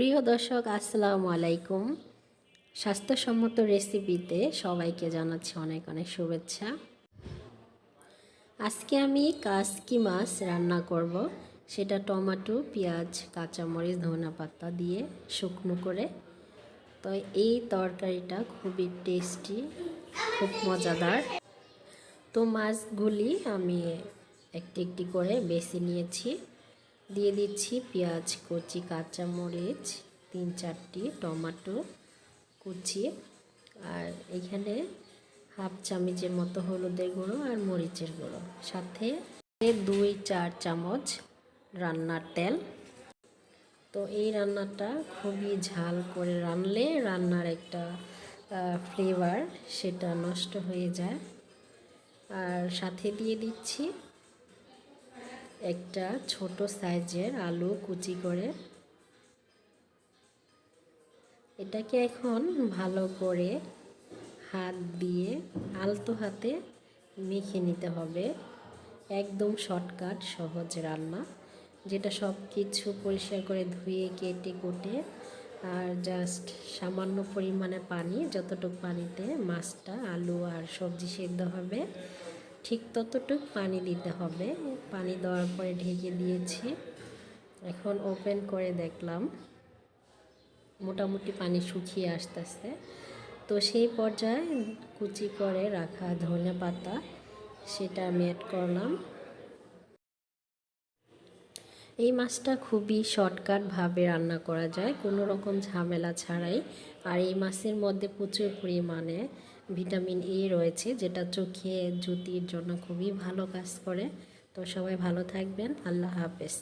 প্রিয় দর্শক, আসসালামু আলাইকুম। স্বাস্থ্যসম্মত রেসিপিতে সবাইকে জানাচ্ছি অনেক অনেক শুভেচ্ছা। আজকে আমি কাসকি মাছ রান্না করব। সেটা টমেটো, পেঁয়াজ, কাঁচামরিচ ধনা পাতা দিয়ে শুকনো করে। তো এই তরকারিটা খুবই টেস্টি, খুব মজাদার। তো মাছগুলি আমি একটি একটি করে বেছে নিয়েছি। দিয়ে দিচ্ছি পেঁয়াজ, কুচি, কাঁচামরিচ, তিন চারটি, টমেটো কুচি আর এখানে হাফ চামচের মতো হলুদের গুঁড়ো আর মরিচের গুঁড়ো। সাথে দুই, চার চামচ রান্নার তেল। তো এই রান্নাটা খুবই ঝাল করে রানলে রান্নার একটা ফ্লেভার সেটা নষ্ট হয়ে যায়। আর সাথে দিয়ে দিচ্ছি একটা ছোট সাইজের আলু কুচি করে। এটাকে এখন ভালো করে হাত দিয়ে আলতো হাতে মেখে নিতে হবে। একদম শর্টকাট, সহজ রান্না, যেটা সব কিছু পরিষ্কার করে ধুয়ে, কেটে, কুটে আর জাস্ট সামান্য পরিমাণে পানি, যতটুকু পানিতে মাছটা, আলু আর সবজি সেদ্ধ হবে। ঠিক ততটুক পানি দিতে হবে। পানি দেওয়ার পরে ঢেকে দিয়েছি। এখন ওপেন করে দেখলাম। মোটামুটি পানি শুকিয়ে আসতেছে। তো সেই পর্যায়ে কুচি করে রাখা ধনে পাতা, সেটা আমি অ্যাড করলাম। এই মাছটা খুবই শর্টকাটভাবে রান্না করা যায়। কোনো রকম ঝামেলা ছাড়াই। আর এই মাছের মধ্যে প্রচুর পরিমাণে ভিটামিন এ রয়েছে, যেটা চোখে জ্যোতির জন্য খুবই ভালো কাজ করে। তো সবাই ভালো থাকবেন, আল্লাহ হাফেজ।